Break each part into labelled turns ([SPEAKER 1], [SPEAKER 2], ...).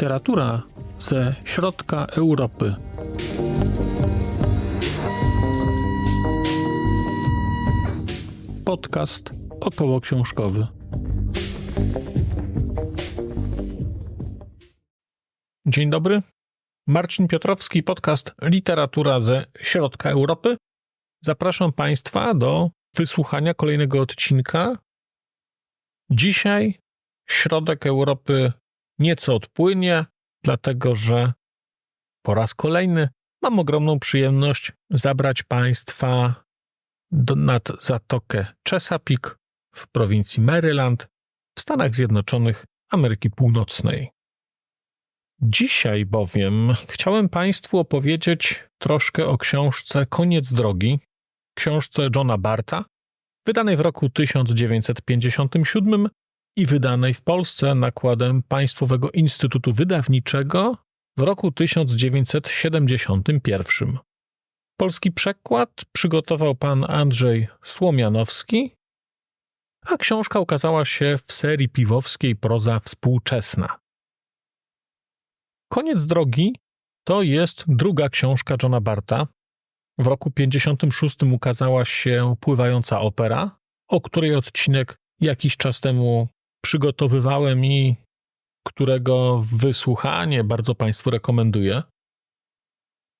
[SPEAKER 1] Literatura ze środka Europy. Podcast około książkowy. Dzień dobry. Marcin Piotrowski, podcast Literatura ze środka Europy. Zapraszam Państwa do wysłuchania kolejnego odcinka. Dzisiaj środek Europy nieco odpłynie, dlatego że po raz kolejny mam ogromną przyjemność zabrać Państwa do, nad Zatokę Chesapeake w prowincji Maryland w Stanach Zjednoczonych Ameryki Północnej. Dzisiaj bowiem chciałem Państwu opowiedzieć troszkę o książce Koniec drogi, książce Johna Barta, wydanej w roku 1957 i wydanej w Polsce nakładem Państwowego Instytutu Wydawniczego w roku 1971. Polski przekład przygotował pan Andrzej Słomianowski, a książka ukazała się w serii piwowskiej Proza Współczesna. Koniec drogi to jest druga książka Johna Barta. W roku 56 ukazała się Pływająca opera, o której odcinek jakiś czas temu przygotowywałem i którego wysłuchanie bardzo Państwu rekomenduję.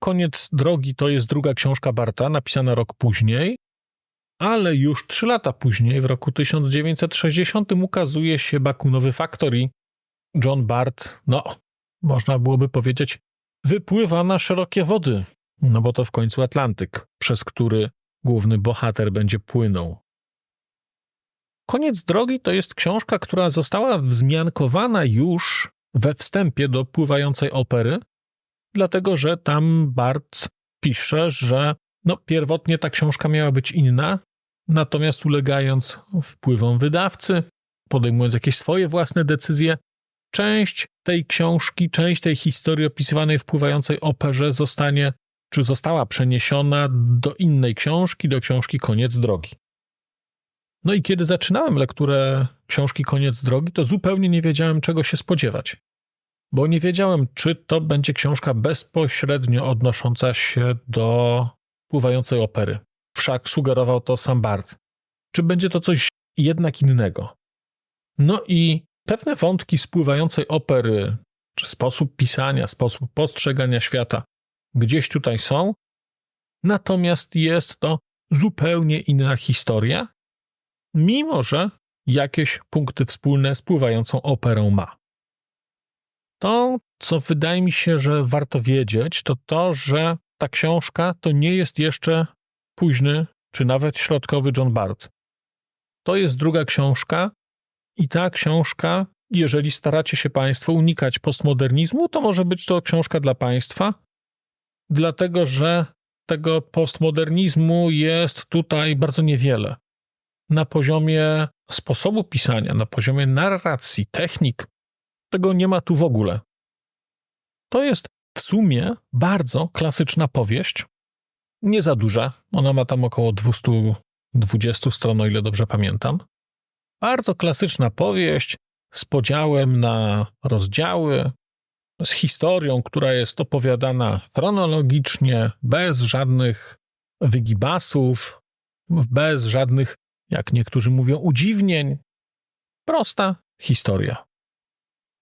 [SPEAKER 1] Koniec drogi to jest druga książka Barta, napisana rok później, ale już trzy lata później, w roku 1960, ukazuje się Bakunowy Factory. John Bart, no, można byłoby powiedzieć, wypływa na szerokie wody, no bo to w końcu Atlantyk, przez który główny bohater będzie płynął. Koniec drogi to jest książka, która została wzmiankowana już we wstępie do pływającej opery, dlatego że tam Bart pisze, że no, pierwotnie ta książka miała być inna, natomiast ulegając wpływom wydawcy, podejmując jakieś swoje własne decyzje, część tej książki, część tej historii opisywanej w pływającej operze zostanie, czy została przeniesiona do innej książki, do książki Koniec drogi. No i kiedy zaczynałem lekturę książki Koniec drogi, to zupełnie nie wiedziałem, czego się spodziewać. Bo nie wiedziałem, czy to będzie książka bezpośrednio odnosząca się do pływającej opery. Wszak sugerował to sam Bart. Czy będzie to coś jednak innego? No i pewne wątki spływającej opery, czy sposób pisania, sposób postrzegania świata gdzieś tutaj są, natomiast jest to zupełnie inna historia, mimo że jakieś punkty wspólne z pływającą operą ma. To, co wydaje mi się, że warto wiedzieć, to to, że ta książka to nie jest jeszcze późny czy nawet środkowy John Bart. To jest druga książka i ta książka, jeżeli staracie się Państwo unikać postmodernizmu, to może być to książka dla Państwa, dlatego że tego postmodernizmu jest tutaj bardzo niewiele na poziomie sposobu pisania, na poziomie narracji, technik, tego nie ma tu w ogóle. To jest w sumie bardzo klasyczna powieść. Nie za duża. Ona ma tam około 220 stron, o ile dobrze pamiętam. Bardzo klasyczna powieść z podziałem na rozdziały, z historią, która jest opowiadana chronologicznie, bez żadnych wygibasów, bez żadnych jak niektórzy mówią, udziwnień. Prosta historia.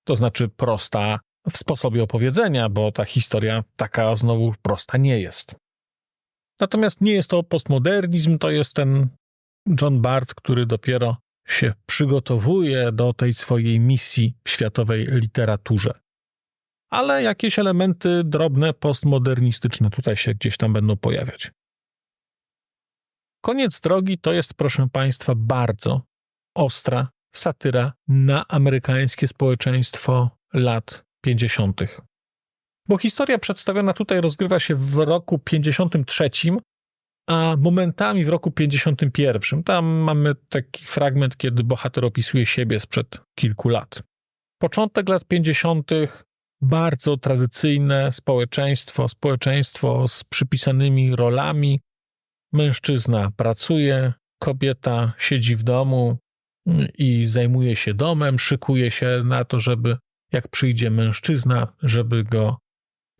[SPEAKER 1] To znaczy prosta w sposobie opowiedzenia, bo ta historia taka znowu prosta nie jest. Natomiast nie jest to postmodernizm, to jest ten John Bart, który dopiero się przygotowuje do tej swojej misji w światowej literaturze. Ale jakieś elementy drobne, postmodernistyczne tutaj się gdzieś tam będą pojawiać. Koniec drogi to jest, proszę Państwa, bardzo ostra satyra na amerykańskie społeczeństwo lat 50. Bo historia przedstawiona tutaj rozgrywa się w roku 53, a momentami w roku 51. Tam mamy taki fragment, kiedy bohater opisuje siebie sprzed kilku lat. Początek lat 50. bardzo tradycyjne społeczeństwo, społeczeństwo z przypisanymi rolami, Mężczyzna pracuje, kobieta siedzi w domu i zajmuje się domem, szykuje się na to, żeby jak przyjdzie mężczyzna, żeby go,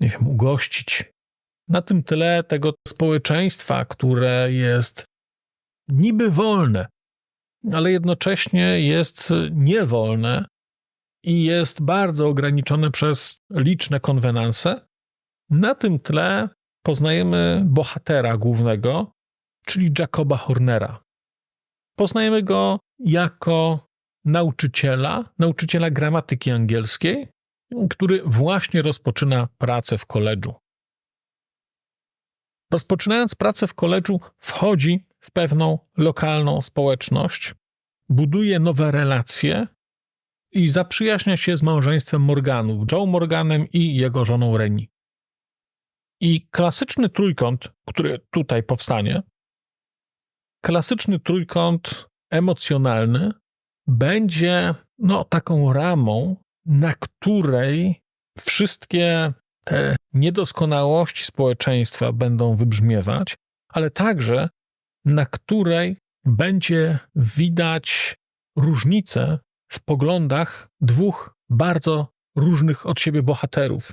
[SPEAKER 1] nie wiem, ugościć. Na tym tle tego społeczeństwa, które jest niby wolne, ale jednocześnie jest niewolne i jest bardzo ograniczone przez liczne konwenanse. Na tym tle poznajemy bohatera głównego, czyli Jacoba Hornera. Poznajemy go jako nauczyciela, nauczyciela gramatyki angielskiej, który właśnie rozpoczyna pracę w koledżu. Rozpoczynając pracę w koledżu, wchodzi w pewną lokalną społeczność, buduje nowe relacje i zaprzyjaźnia się z małżeństwem Morganów, Joe Morganem i jego żoną Reni. I klasyczny trójkąt, który tutaj powstanie, klasyczny trójkąt emocjonalny będzie no, taką ramą, na której wszystkie te niedoskonałości społeczeństwa będą wybrzmiewać, ale także na której będzie widać różnice w poglądach dwóch bardzo różnych od siebie bohaterów.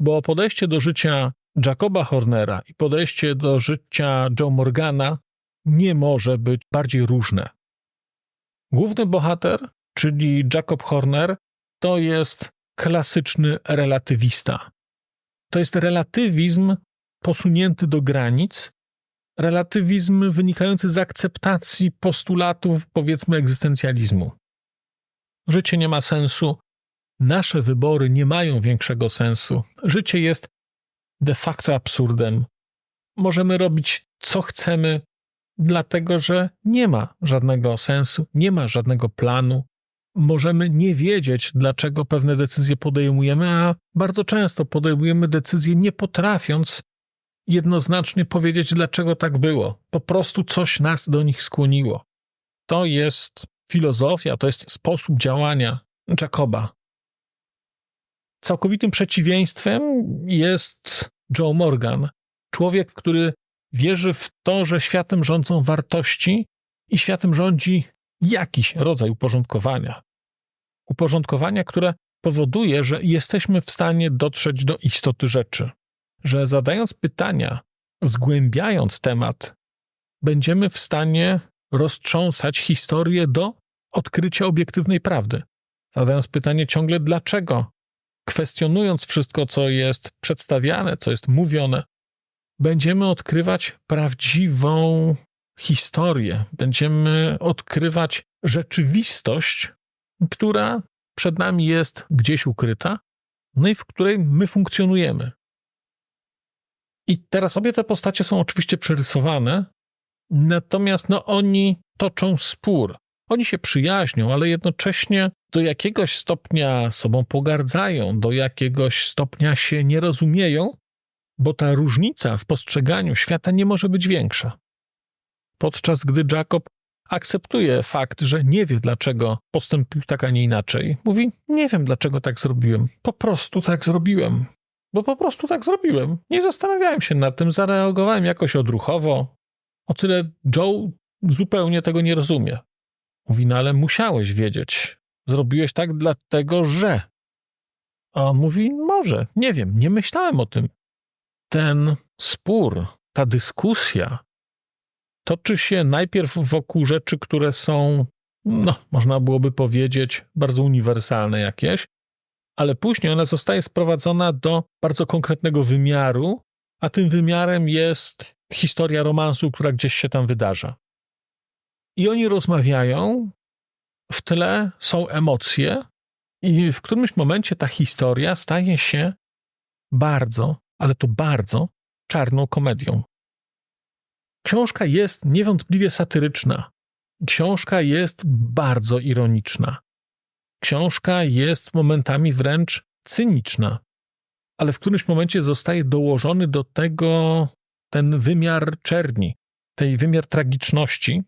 [SPEAKER 1] Bo podejście do życia Jacoba Hornera i podejście do życia Joe Morgana nie może być bardziej różne. Główny bohater, czyli Jacob Horner, to jest klasyczny relatywista. To jest relatywizm posunięty do granic, relatywizm wynikający z akceptacji postulatów, powiedzmy, egzystencjalizmu. Życie nie ma sensu, nasze wybory nie mają większego sensu. Życie jest de facto absurdem. Możemy robić co chcemy, dlatego że nie ma żadnego sensu, nie ma żadnego planu. Możemy nie wiedzieć, dlaczego pewne decyzje podejmujemy, a bardzo często podejmujemy decyzje nie potrafiąc jednoznacznie powiedzieć, dlaczego tak było. Po prostu coś nas do nich skłoniło. To jest filozofia, to jest sposób działania Jacoba. Całkowitym przeciwieństwem jest Joe Morgan, człowiek, który wierzy w to, że światem rządzą wartości i światem rządzi jakiś rodzaj uporządkowania. Uporządkowania, które powoduje, że jesteśmy w stanie dotrzeć do istoty rzeczy, że zadając pytania, zgłębiając temat, będziemy w stanie roztrząsać historię do odkrycia obiektywnej prawdy. Zadając pytanie ciągle dlaczego, kwestionując wszystko, co jest przedstawiane, co jest mówione, będziemy odkrywać prawdziwą historię, będziemy odkrywać rzeczywistość, która przed nami jest gdzieś ukryta, no i w której my funkcjonujemy. I teraz obie te postacie są oczywiście przerysowane, natomiast no, oni toczą spór. Oni się przyjaźnią, ale jednocześnie do jakiegoś stopnia sobą pogardzają, do jakiegoś stopnia się nie rozumieją, bo ta różnica w postrzeganiu świata nie może być większa. Podczas gdy Jacob akceptuje fakt, że nie wie, dlaczego postąpił tak, a nie inaczej, mówi: Nie wiem, dlaczego tak zrobiłem. Po prostu tak zrobiłem. Bo po prostu tak zrobiłem. Nie zastanawiałem się nad tym, zareagowałem jakoś odruchowo. O tyle Joe zupełnie tego nie rozumie. Mówi: No ale musiałeś wiedzieć. Zrobiłeś tak dlatego, że. A on mówi: Może, nie wiem, nie myślałem o tym ten spór, ta dyskusja toczy się najpierw wokół rzeczy, które są, no, można byłoby powiedzieć, bardzo uniwersalne jakieś, ale później ona zostaje sprowadzona do bardzo konkretnego wymiaru, a tym wymiarem jest historia romansu, która gdzieś się tam wydarza. I oni rozmawiają, w tle są emocje, i w którymś momencie ta historia staje się bardzo, ale to bardzo czarną komedią. Książka jest niewątpliwie satyryczna. Książka jest bardzo ironiczna. Książka jest momentami wręcz cyniczna, ale w którymś momencie zostaje dołożony do tego ten wymiar czerni, tej wymiar tragiczności,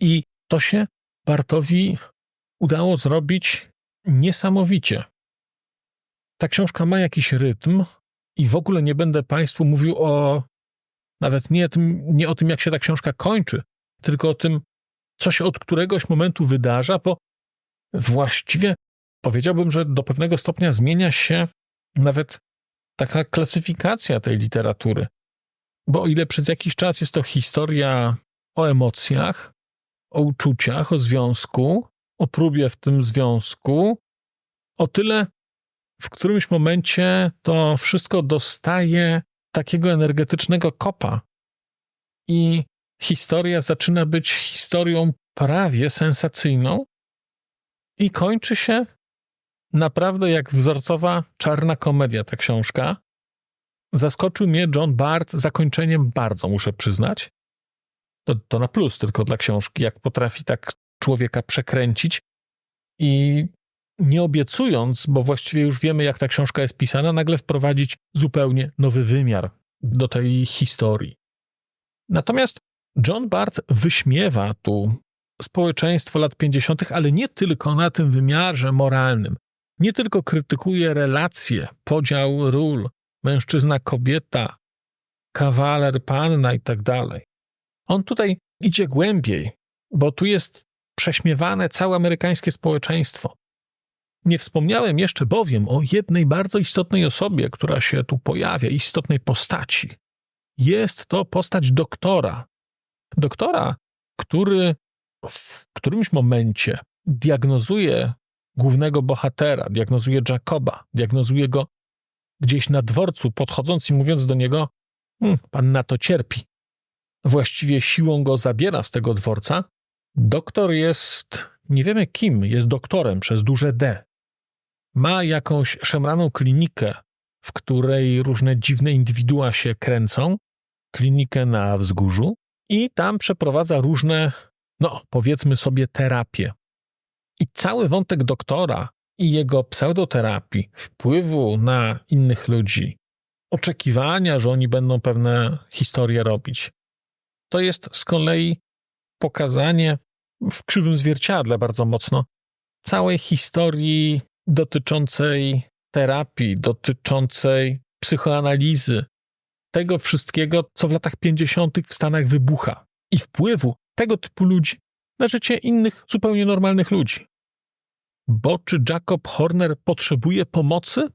[SPEAKER 1] i to się Bartowi udało zrobić niesamowicie. Ta książka ma jakiś rytm, i w ogóle nie będę Państwu mówił o nawet nie, tym, nie o tym, jak się ta książka kończy, tylko o tym, co się od któregoś momentu wydarza, bo właściwie powiedziałbym, że do pewnego stopnia zmienia się nawet taka klasyfikacja tej literatury. Bo o ile przez jakiś czas jest to historia o emocjach, o uczuciach, o związku, o próbie w tym związku, o tyle w którymś momencie to wszystko dostaje takiego energetycznego kopa i historia zaczyna być historią prawie sensacyjną i kończy się naprawdę jak wzorcowa czarna komedia ta książka. Zaskoczył mnie John Bart zakończeniem bardzo, muszę przyznać. To, to na plus tylko dla książki, jak potrafi tak człowieka przekręcić i nie obiecując, bo właściwie już wiemy, jak ta książka jest pisana, nagle wprowadzić zupełnie nowy wymiar do tej historii. Natomiast John Bart wyśmiewa tu społeczeństwo lat 50., ale nie tylko na tym wymiarze moralnym. Nie tylko krytykuje relacje, podział ról, mężczyzna, kobieta, kawaler, panna i tak dalej. On tutaj idzie głębiej, bo tu jest prześmiewane całe amerykańskie społeczeństwo. Nie wspomniałem jeszcze bowiem o jednej bardzo istotnej osobie, która się tu pojawia, istotnej postaci. Jest to postać doktora. Doktora, który w którymś momencie diagnozuje głównego bohatera, diagnozuje Jacoba, diagnozuje go gdzieś na dworcu, podchodząc i mówiąc do niego: hm, Pan na to cierpi. Właściwie siłą go zabiera z tego dworca. Doktor jest, nie wiemy kim, jest doktorem przez duże D. Ma jakąś szemraną klinikę, w której różne dziwne indywidua się kręcą, klinikę na wzgórzu, i tam przeprowadza różne, no powiedzmy sobie, terapie. I cały wątek doktora i jego pseudoterapii, wpływu na innych ludzi, oczekiwania, że oni będą pewne historie robić, to jest z kolei pokazanie w krzywym zwierciadle bardzo mocno całej historii dotyczącej terapii, dotyczącej psychoanalizy, tego wszystkiego, co w latach 50. w Stanach wybucha i wpływu tego typu ludzi na życie innych, zupełnie normalnych ludzi. Bo czy Jacob Horner potrzebuje pomocy?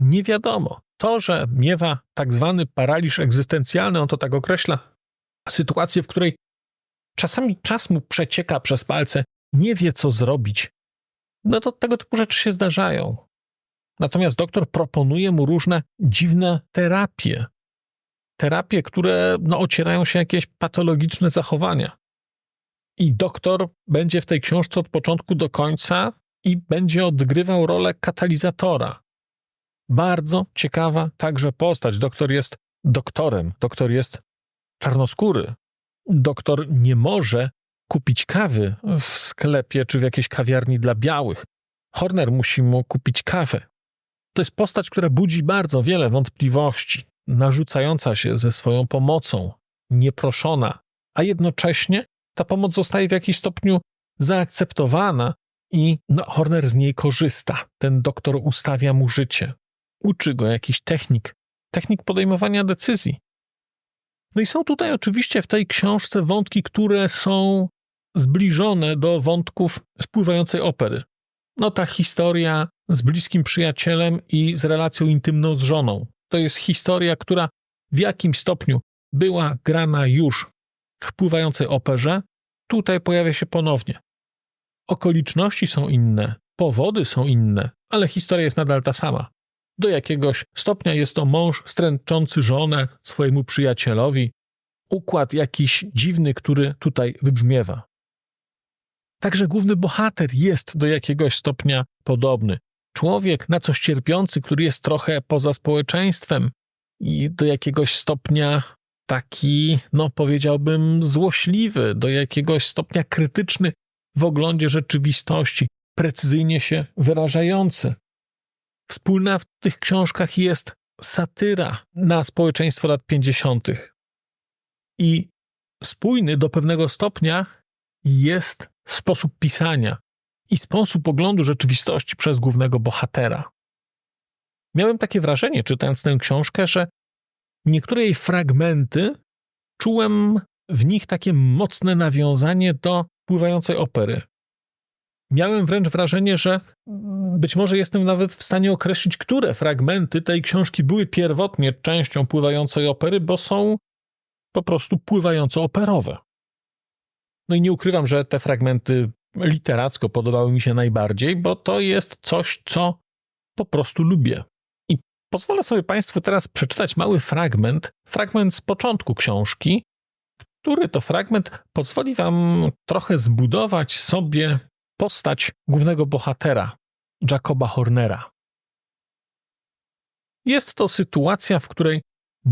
[SPEAKER 1] Nie wiadomo. To, że miewa tak zwany paraliż egzystencjalny, on to tak określa, sytuację, w której czasami czas mu przecieka przez palce, nie wie co zrobić, no to tego typu rzeczy się zdarzają. Natomiast doktor proponuje mu różne dziwne terapie. Terapie, które no, ocierają się jakieś patologiczne zachowania. I doktor będzie w tej książce od początku do końca i będzie odgrywał rolę katalizatora. Bardzo ciekawa także postać. Doktor jest doktorem, doktor jest czarnoskóry. Doktor nie może kupić kawy w sklepie czy w jakiejś kawiarni dla białych. Horner musi mu kupić kawę. To jest postać, która budzi bardzo wiele wątpliwości, narzucająca się ze swoją pomocą, nieproszona, a jednocześnie ta pomoc zostaje w jakimś stopniu zaakceptowana i no, Horner z niej korzysta. Ten doktor ustawia mu życie, uczy go jakichś technik, technik podejmowania decyzji. No i są tutaj oczywiście w tej książce wątki, które są zbliżone do wątków spływającej opery. No ta historia z bliskim przyjacielem i z relacją intymną z żoną. To jest historia, która w jakimś stopniu była grana już w pływającej operze. Tutaj pojawia się ponownie. Okoliczności są inne, powody są inne, ale historia jest nadal ta sama. Do jakiegoś stopnia jest to mąż stręczący żonę swojemu przyjacielowi. Układ jakiś dziwny, który tutaj wybrzmiewa. Także główny bohater jest do jakiegoś stopnia podobny. Człowiek na coś cierpiący, który jest trochę poza społeczeństwem i do jakiegoś stopnia taki, no powiedziałbym, złośliwy, do jakiegoś stopnia krytyczny w oglądzie rzeczywistości, precyzyjnie się wyrażający. Wspólna w tych książkach jest satyra na społeczeństwo lat 50. I spójny do pewnego stopnia jest sposób pisania i sposób oglądu rzeczywistości przez głównego bohatera. Miałem takie wrażenie, czytając tę książkę, że niektóre jej fragmenty czułem w nich takie mocne nawiązanie do pływającej opery. miałem wręcz wrażenie, że być może jestem nawet w stanie określić, które fragmenty tej książki były pierwotnie częścią pływającej opery, bo są po prostu pływająco operowe. No i nie ukrywam, że te fragmenty literacko podobały mi się najbardziej, bo to jest coś, co po prostu lubię. I pozwolę sobie Państwu teraz przeczytać mały fragment, fragment z początku książki, który to fragment pozwoli Wam trochę zbudować sobie postać głównego bohatera, Jacoba Hornera. Jest to sytuacja, w której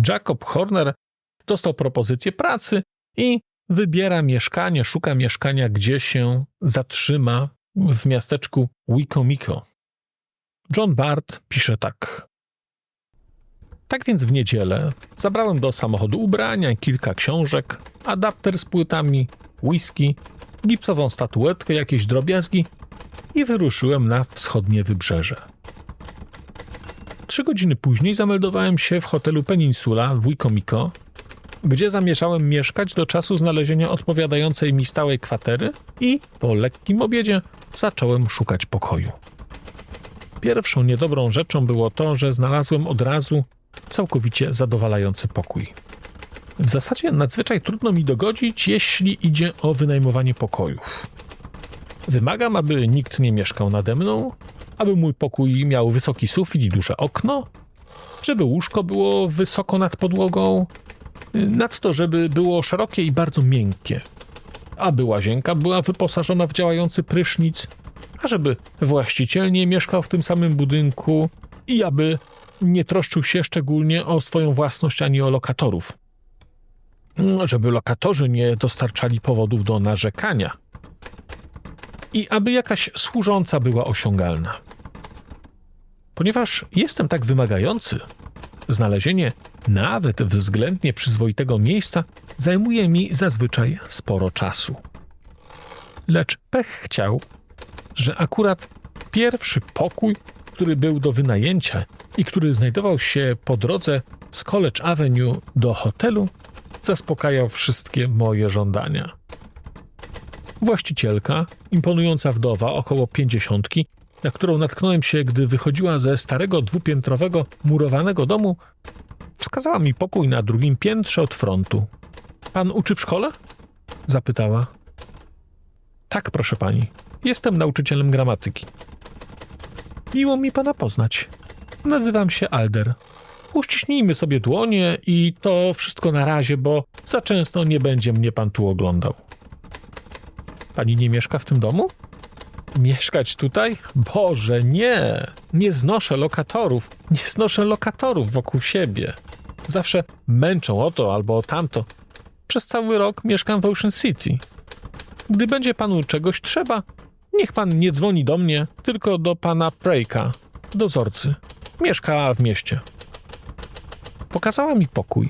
[SPEAKER 1] Jacob Horner dostał propozycję pracy i wybiera mieszkanie, szuka mieszkania, gdzie się zatrzyma w miasteczku Wikomiko. John Bart pisze tak. Tak więc w niedzielę zabrałem do samochodu ubrania, kilka książek, adapter z płytami, whisky, gipsową statuetkę, jakieś drobiazgi i wyruszyłem na wschodnie wybrzeże. Trzy godziny później zameldowałem się w hotelu Peninsula w Wikomiko, gdzie zamierzałem mieszkać do czasu znalezienia odpowiadającej mi stałej kwatery i po lekkim obiedzie zacząłem szukać pokoju. Pierwszą niedobrą rzeczą było to, że znalazłem od razu całkowicie zadowalający pokój. W zasadzie nadzwyczaj trudno mi dogodzić, jeśli idzie o wynajmowanie pokojów. Wymagam, aby nikt nie mieszkał nade mną, aby mój pokój miał wysoki sufit i duże okno, żeby łóżko było wysoko nad podłogą, nadto żeby było szerokie i bardzo miękkie, aby łazienka była wyposażona w działający prysznic, a żeby właściciel nie mieszkał w tym samym budynku i aby nie troszczył się szczególnie o swoją własność ani o lokatorów. Żeby lokatorzy nie dostarczali powodów do narzekania. I aby jakaś służąca była osiągalna. Ponieważ jestem tak wymagający, znalezienie nawet względnie przyzwoitego miejsca zajmuje mi zazwyczaj sporo czasu. Lecz pech chciał, że akurat pierwszy pokój, który był do wynajęcia i który znajdował się po drodze z College Avenue do hotelu, zaspokajał wszystkie moje żądania. Właścicielka, imponująca wdowa, około pięćdziesiątki, na którą natknąłem się, gdy wychodziła ze starego dwupiętrowego, murowanego domu, wskazała mi pokój na drugim piętrze od frontu. Pan uczy w szkole? zapytała. Tak, proszę pani. Jestem nauczycielem gramatyki. Miło mi pana poznać. Nazywam się Alder. Uściśnijmy sobie dłonie i to wszystko na razie, bo za często nie będzie mnie pan tu oglądał. Pani nie mieszka w tym domu? Mieszkać tutaj? Boże, nie! Nie znoszę lokatorów. Nie znoszę lokatorów wokół siebie. Zawsze męczą o to albo o tamto. Przez cały rok mieszkam w Ocean City. Gdy będzie panu czegoś trzeba, niech pan nie dzwoni do mnie, tylko do pana Prejka, dozorcy. Mieszka w mieście. Pokazała mi pokój.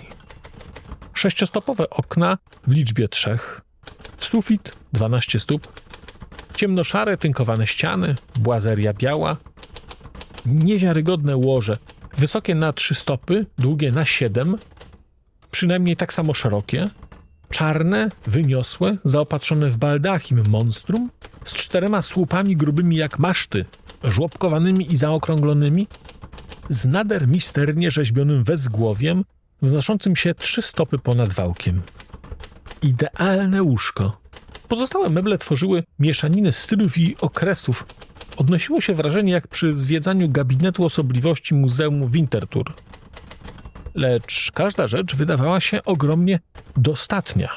[SPEAKER 1] Sześciostopowe okna w liczbie trzech. Sufit 12 stóp. Ciemnoszare, tynkowane ściany, błazeria biała. Niewiarygodne łoże, wysokie na trzy stopy, długie na siedem, przynajmniej tak samo szerokie. Czarne, wyniosłe, zaopatrzone w baldachim monstrum, z czterema słupami grubymi jak maszty, żłobkowanymi i zaokrąglonymi, z nader misternie rzeźbionym wezgłowiem, wznoszącym się trzy stopy ponad wałkiem. Idealne łóżko. Pozostałe meble tworzyły mieszaninę stylów i okresów. Odnosiło się wrażenie jak przy zwiedzaniu gabinetu osobliwości Muzeum Winterthur. Lecz każda rzecz wydawała się ogromnie dostatnia.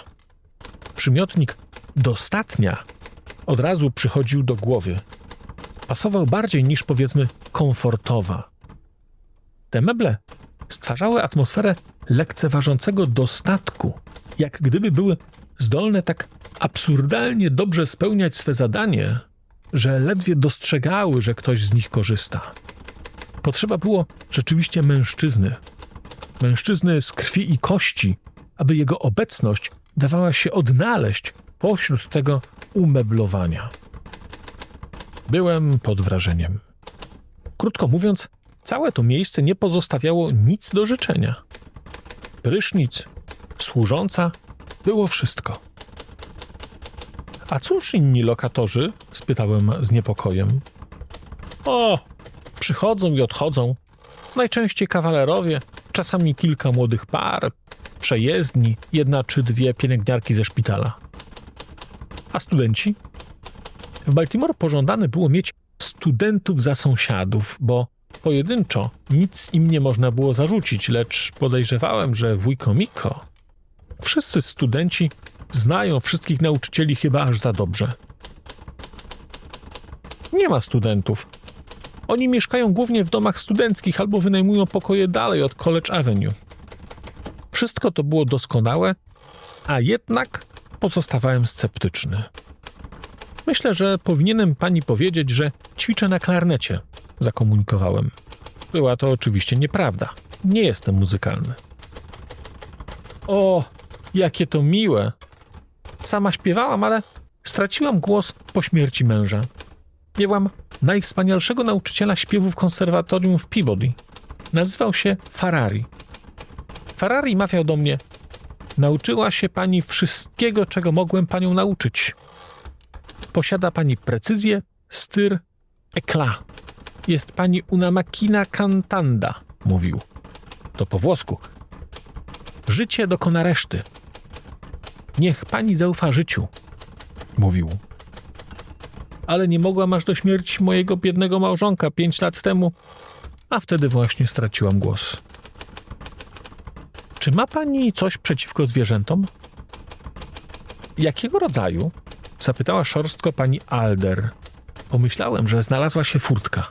[SPEAKER 1] Przymiotnik dostatnia od razu przychodził do głowy. Pasował bardziej niż powiedzmy komfortowa. Te meble stwarzały atmosferę lekceważącego dostatku, jak gdyby były zdolne tak absurdalnie dobrze spełniać swe zadanie, że ledwie dostrzegały, że ktoś z nich korzysta. Potrzeba było rzeczywiście mężczyzny. Mężczyzny z krwi i kości, aby jego obecność dawała się odnaleźć pośród tego umeblowania. Byłem pod wrażeniem. Krótko mówiąc, całe to miejsce nie pozostawiało nic do życzenia. Prysznic, służąca, było wszystko. A cóż inni lokatorzy? spytałem z niepokojem. O, przychodzą i odchodzą. Najczęściej kawalerowie, czasami kilka młodych par, przejezdni, jedna czy dwie pielęgniarki ze szpitala. A studenci? W Baltimore pożądane było mieć studentów za sąsiadów, bo pojedynczo nic im nie można było zarzucić, lecz podejrzewałem, że wujko Miko. Wszyscy studenci znają wszystkich nauczycieli chyba aż za dobrze. Nie ma studentów. Oni mieszkają głównie w domach studenckich albo wynajmują pokoje dalej od College Avenue. Wszystko to było doskonałe, a jednak pozostawałem sceptyczny. Myślę, że powinienem pani powiedzieć, że ćwiczę na klarnecie, zakomunikowałem. Była to oczywiście nieprawda. Nie jestem muzykalny. O, jakie to miłe! Sama śpiewałam, ale straciłam głos po śmierci męża. Miałam najwspanialszego nauczyciela śpiewu w konserwatorium w Peabody. Nazywał się Ferrari. Ferrari mawiał do mnie: Nauczyła się pani wszystkiego, czego mogłem panią nauczyć. Posiada pani precyzję, styr, ekla. Jest pani una macchina cantanda, mówił. To po włosku. Życie dokona reszty. Niech pani zaufa życiu, mówił. Ale nie mogłam aż do śmierci mojego biednego małżonka pięć lat temu, a wtedy właśnie straciłam głos. Czy ma pani coś przeciwko zwierzętom? Jakiego rodzaju? Zapytała szorstko pani Alder. Pomyślałem, że znalazła się furtka.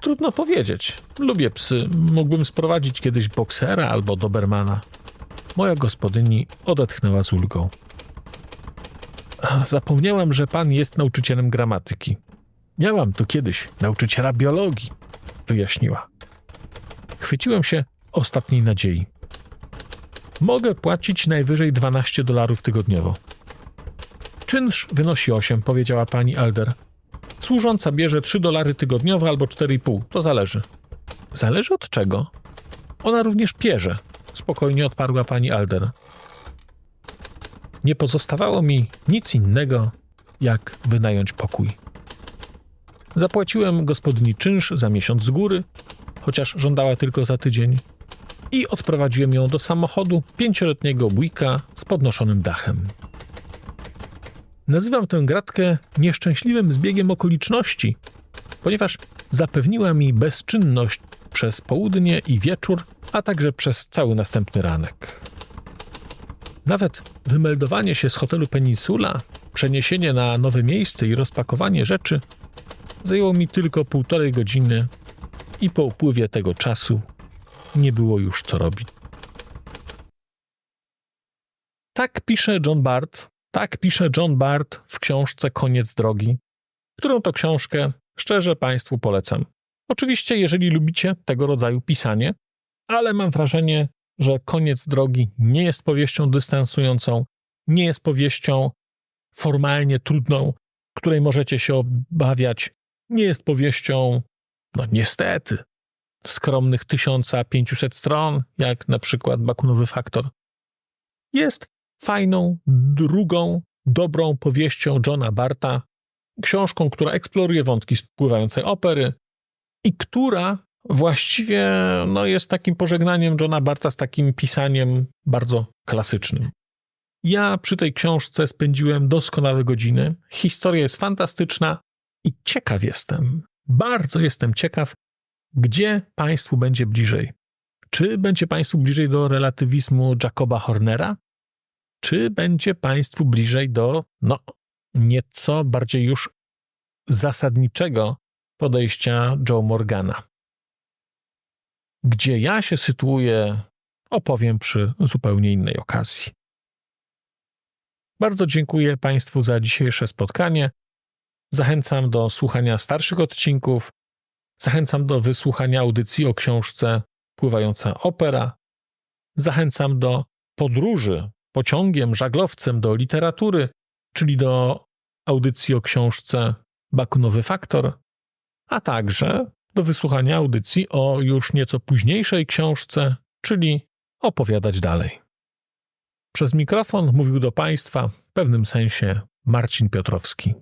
[SPEAKER 1] Trudno powiedzieć. Lubię psy. Mógłbym sprowadzić kiedyś boksera albo dobermana. Moja gospodyni odetchnęła z ulgą. Zapomniałam, że pan jest nauczycielem gramatyki. Miałam tu kiedyś nauczyciela biologii, wyjaśniła. Chwyciłem się ostatniej nadziei. Mogę płacić najwyżej 12 dolarów tygodniowo. Czynsz wynosi 8, powiedziała pani Alder. Służąca bierze 3 dolary tygodniowo albo 4,5, to zależy. Zależy od czego? Ona również pierze, spokojnie odparła pani Alder. Nie pozostawało mi nic innego, jak wynająć pokój. Zapłaciłem gospodyni czynsz za miesiąc z góry, chociaż żądała tylko za tydzień, i odprowadziłem ją do samochodu pięcioletniego bójka z podnoszonym dachem. Nazywam tę gratkę nieszczęśliwym zbiegiem okoliczności, ponieważ zapewniła mi bezczynność przez południe i wieczór, a także przez cały następny ranek. Nawet wymeldowanie się z hotelu Peninsula, przeniesienie na nowe miejsce i rozpakowanie rzeczy zajęło mi tylko półtorej godziny i po upływie tego czasu nie było już co robić. Tak pisze John Bart, tak pisze John Bart w książce Koniec drogi, którą to książkę szczerze Państwu polecam. Oczywiście, jeżeli lubicie tego rodzaju pisanie, ale mam wrażenie, że Koniec drogi nie jest powieścią dystansującą, nie jest powieścią formalnie trudną, której możecie się obawiać, nie jest powieścią, no niestety, skromnych 1500 stron, jak na przykład Bakunowy Faktor. Jest fajną, drugą, dobrą powieścią Johna Barta, książką, która eksploruje wątki spływającej opery i która właściwie no, jest takim pożegnaniem Johna Barta z takim pisaniem bardzo klasycznym. Ja przy tej książce spędziłem doskonałe godziny. Historia jest fantastyczna i ciekaw jestem, bardzo jestem ciekaw, gdzie Państwu będzie bliżej. Czy będzie Państwu bliżej do relatywizmu Jacoba Hornera? Czy będzie Państwu bliżej do, no, nieco bardziej już zasadniczego podejścia Joe Morgana? Gdzie ja się sytuuję, opowiem przy zupełnie innej okazji. Bardzo dziękuję Państwu za dzisiejsze spotkanie. Zachęcam do słuchania starszych odcinków. Zachęcam do wysłuchania audycji o książce Pływająca opera. Zachęcam do podróży pociągiem, żaglowcem do literatury, czyli do audycji o książce Bakunowy Faktor, a także do wysłuchania audycji o już nieco późniejszej książce, czyli opowiadać dalej. Przez mikrofon mówił do Państwa w pewnym sensie Marcin Piotrowski.